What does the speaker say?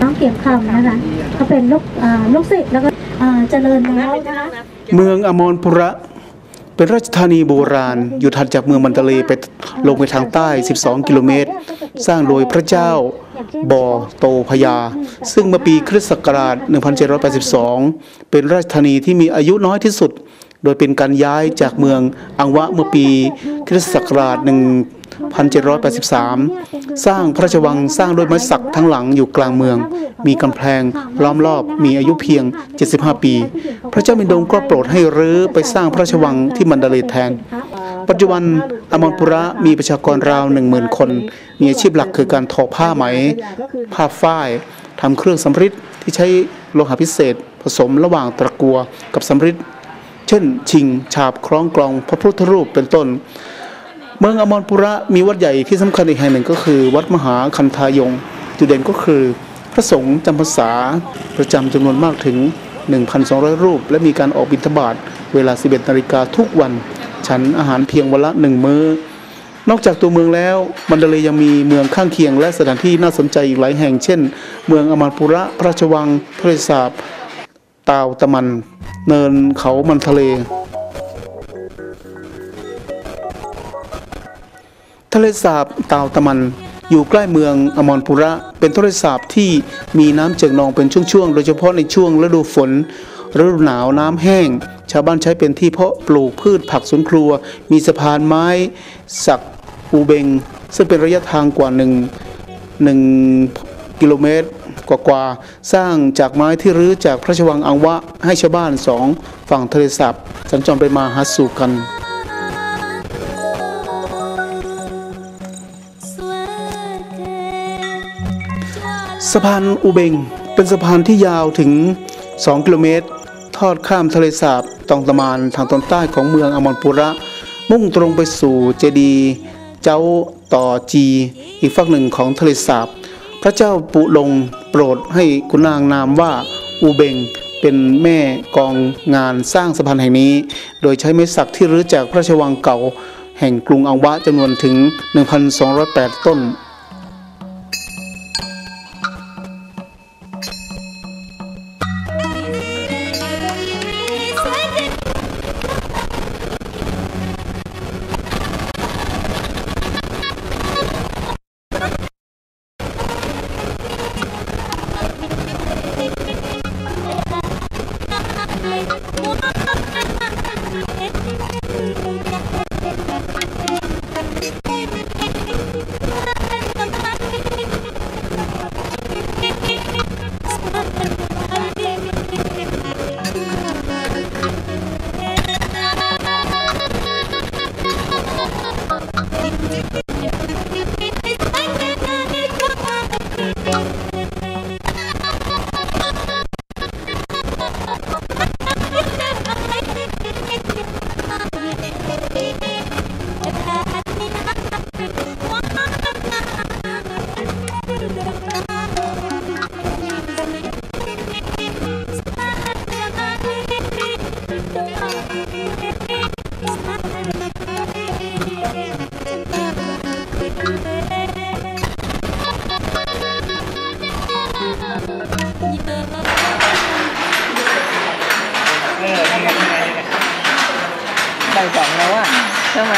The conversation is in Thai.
น้องเกียงคำนะคะเขาเป็นลูกลูกศิษย์แล้วก็เจริญแล้วนะคะเมืองอมรปุระเป็นราชธานีโบราณ อยู่ถัดจากเมืองมันตะเลไปลงไปทางใต้ 12 กิโลเมตร สร้างโดยพระเจ้าบอโตพยา ซึ่งเมื่อปีคริสต์ศักราช 1782 เป็นราชธานีที่มีอายุน้อยที่สุด โดยเป็นการย้ายจากเมืองอังวะเมื่อปีคริสตศักราช 1783 สร้างพระราชวังสร้างด้วยไม้สักทั้งหลังอยู่กลางเมือง มีกำแพงล้อมรอบมีอายุเพียง 75 ปี พระเจ้ามินดงก็โปรดให้รื้อไปสร้างพระราชวังที่มันดาเลแทน ปัจจุบันอมรปุระมีประชากรราว10,000คน มีอาชีพหลักคือการทอผ้าไหม ผ้าฝ้ายทำเครื่องสำริดที่ใช้โลหะพิเศษ ผสมระหว่างตะกัวกับสำริด เช่น ชิง ฉาบคล้องกลอง พระพุทธรูปเป็นต้น เมืองอมรปุระมีวัดใหญ่ที่สำคัญอีกแห่งหนึ่งก็คือ วัดมหาคันธายง จุดเด่นก็คือ พระสงฆ์จำพรรษาประจำจำนวนมากถึง 1,200 รูป และมีการออกบิณฑบาตเวลา 11นาฬิกาทุกวัน ฉันอาหารเพียงวันละหนึ่งมื้อ นอกจากตัวเมืองแล้วมันเดเลย์ยังมีเมืองข้างเคียง และสถานที่น่าสนใจอีกหลายแห่ง เช่น เมืองอมรปุระพระราชวังทะเลสาบตาวตะมัน เนินเขามันทะเล ทะเลสาบตาวตะมันอยู่ใกล้เมืองอมรปุระ เป็นทะเลสาบที่มีน้ำเจิ่งนองเป็นช่วงๆ โดยเฉพาะในช่วงฤดูฝนฤดูหนาวน้ำแห้ง ชาวบ้านใช้เป็นที่เพาะปลูกพืชผักสวนครัว มีสะพานไม้ สักอูเบง ซึ่งเป็นระยะทางกว่าหนึ่งหนึ่งกิโลเมตร กว่าๆ สร้างจากไม้ที่รื้อจากพระราชวังอังวะให้ชาวบ้านสองฝั่งทะเลสาบสัญจรไปมาหาสู่กันสะพานอูเบงเป็นสะพานที่ยาวถึง 2 กิโลเมตร ทอดข้ามทะเลสาบตองตะมานทางตอนใต้ของเมืองอมรปุระ มุ่งตรงไปสู่เจดีย์เจ้าต่อจี อีกฝั่งหนึ่งของทะเลสาบ พระเจ้าปุลง รดให้คุณนางนามว่าอูเบงเป็นแม่กองงานสร้างสะพานแห่งนี้ โดยใช้ไม้สักที่รื้อจากพระราชวังเก่า แห่งกรุงอังวะจำนวนถึง 1,208 ต้น บ่ายสองแล้วอะใช่ไ